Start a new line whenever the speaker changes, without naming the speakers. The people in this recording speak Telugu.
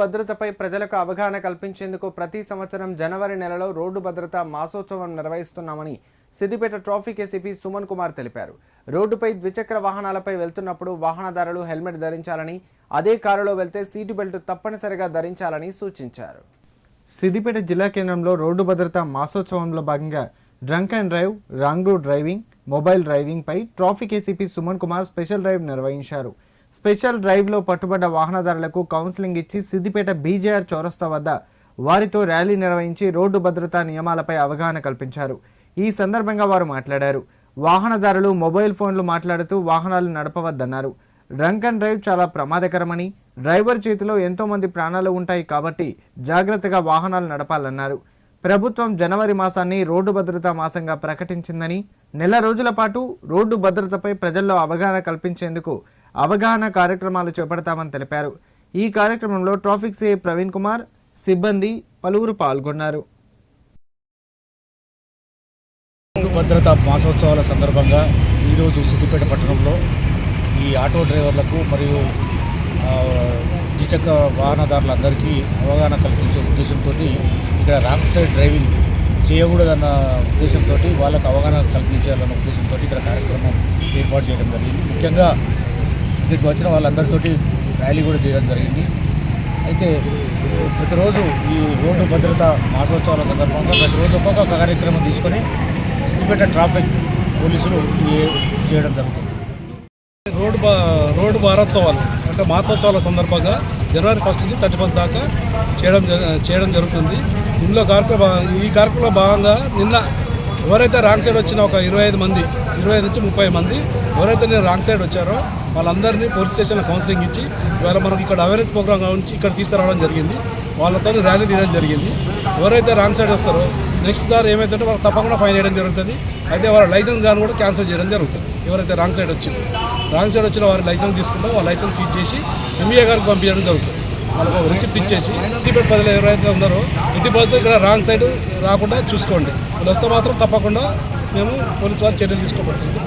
భద్రతపై ప్రజలకు అవగాహన కల్పించేందుకు ప్రతి సంవత్సరం జనవరి నెలలో రోడ్డు భద్రత మాసోత్సవం నిర్వహిస్తున్నామని సిద్దిపేట ట్రాఫిక్ ఏసీపీ సుమన్ కుమార్ తెలిపారు. రోడ్డుపై ద్విచక్ర వాహనాలపై వెళ్తున్నప్పుడు వాహనదారులు హెల్మెట్ ధరించాలని అదే కారులో వెళ్తే సీటు బెల్ట్ తప్పనిసరిగా ధరించాలని సూచించారు. సిద్దిపేట జిల్లా కేంద్రంలో రోడ్డు భద్రత మాసోత్సవంలో భాగంగా drunk and drive wrong driving mobile driving pi traffic ACP Suman Kumar special drive నిర్వహించారు. స్పెషల్ డ్రైవ్లో పట్టుబడ్డ వాహనదారులకు కౌన్సిలింగ్ ఇచ్చి సిద్దిపేట బీజేఆర్ చౌరస్తా వద్ద వారితో ర్యాలీ నిర్వహించి రోడ్డు భద్రతా నియమాలపై అవగాహన కల్పించారు. ఈ సందర్భంగా వారు మాట్లాడారు. వాహనదారులు మొబైల్ ఫోన్లు మాట్లాడుతూ వాహనాలు నడపవద్దన్నారు. డ్రంక్ అండ్ డ్రైవ్ చాలా ప్రమాదకరమని డ్రైవర్ చేతిలో ఎంతోమంది ప్రాణాలు ఉంటాయి కాబట్టి జాగ్రత్తగా వాహనాలు నడపాలన్నారు. ప్రభుత్వం జనవరి మాసాన్ని రోడ్డు భద్రతా మాసంగా ప్రకటించిందని నెల రోజుల పాటు రోడ్డు భద్రతపై ప్రజల్లో అవగాహన కల్పించేందుకు అవగాహన కార్యక్రమాలు చేపడతామని తెలిపారు. ఈ కార్యక్రమంలో ట్రాఫిక్ సిఐ ప్రవీణ్ కుమార్ సిబ్బంది పలువురు పాల్గొన్నారు.
భద్రతా భద్రత మాసోత్సవాల సందర్భంగా ఈరోజు సిద్దిపేట పట్టణంలో ఈ ఆటో డ్రైవర్లకు మరియు ద్విచక్ర వాహనదారులందరికీ అవగాహన కల్పించే ఉద్దేశంతో ఇక్కడ రాంగ్ సైడ్ డ్రైవింగ్ చేయకూడదన్న ఉద్దేశంతో వాళ్ళకు అవగాహన కల్పించాలన్న ఉద్దేశంతో ఇక్కడ కార్యక్రమం ఏర్పాటు చేయడం జరిగింది. ముఖ్యంగా ఇక్కడికి వచ్చిన వాళ్ళందరితోటి ర్యాలీ కూడా చేయడం జరిగింది. అయితే ప్రతిరోజు ఈ రోడ్డు భద్రత మాసోత్సవాల సందర్భంగా ప్రతిరోజు ఒక్కొక్క కార్యక్రమం తీసుకొని సిద్దిపేట ట్రాఫిక్ పోలీసులు చేయడం జరుగుతుంది.
రోడ్డు బా రోడ్డు వారోత్సవాలు అంటే మాసోత్సవాల సందర్భంగా జనవరి ఫస్ట్ నుంచి థర్టీ ఫస్ట్ దాకా చేయడం జ- చేయడం జరుగుతుంది. ఇందులో కార్యక్రమ ఈ కార్యక్రమంలో భాగంగా నిన్న ఎవరైతే రాంగ్ సైడ్ వచ్చిన ఒక ఇరవై ఐదు మంది ఇరవై ఐదు నుంచి ముప్పై మంది ఎవరైతే నేను రాంగ్ సైడ్ వచ్చారో వాళ్ళందరినీ పోలీస్ స్టేషన్లో కౌన్సిలింగ్ ఇచ్చి ఇవాళ మనకి ఇక్కడ అవేర్నెస్ ప్రోగ్రామ్ నుంచి ఇక్కడ తీసుకురావడం జరిగింది. వాళ్ళతో ర్యాలీ తీయడం జరిగింది. ఎవరైతే రాంగ్ సైడ్ వస్తారో నెక్స్ట్ సార్ ఏమైతుంటే వాళ్ళు తప్పకుండా ఫైన్ వేయడం జరుగుతుంది. అయితే వాళ్ళ లైసెన్స్ కానీ కూడా క్యాన్సిల్ చేయడం జరుగుతుంది. ఎవరైతే రాంగ్ సైడ్ వచ్చిందో. రాంగ్ సైడ్ వచ్చిన వారి లైసెన్స్ తీసుకుంటాం వాళ్ళ లైసెన్స్ సీజ్ చేసి ఎంబీఏ గారికి పంపించడం జరుగుతుంది. వాళ్ళకు ఒక రిసిప్ట్ ఇచ్చేసి ఇంటిపేట ప్రజలు ఎవరైతే ఉన్నారో ఇంటి ప్రజలు ఇక్కడ రాంగ్ సైడ్ రాకుండా చూసుకోండి. వాళ్ళు వస్తే మాత్రం తప్పకుండా మేము పోలీసు వారు చర్యలు తీసుకోబడుతుంది.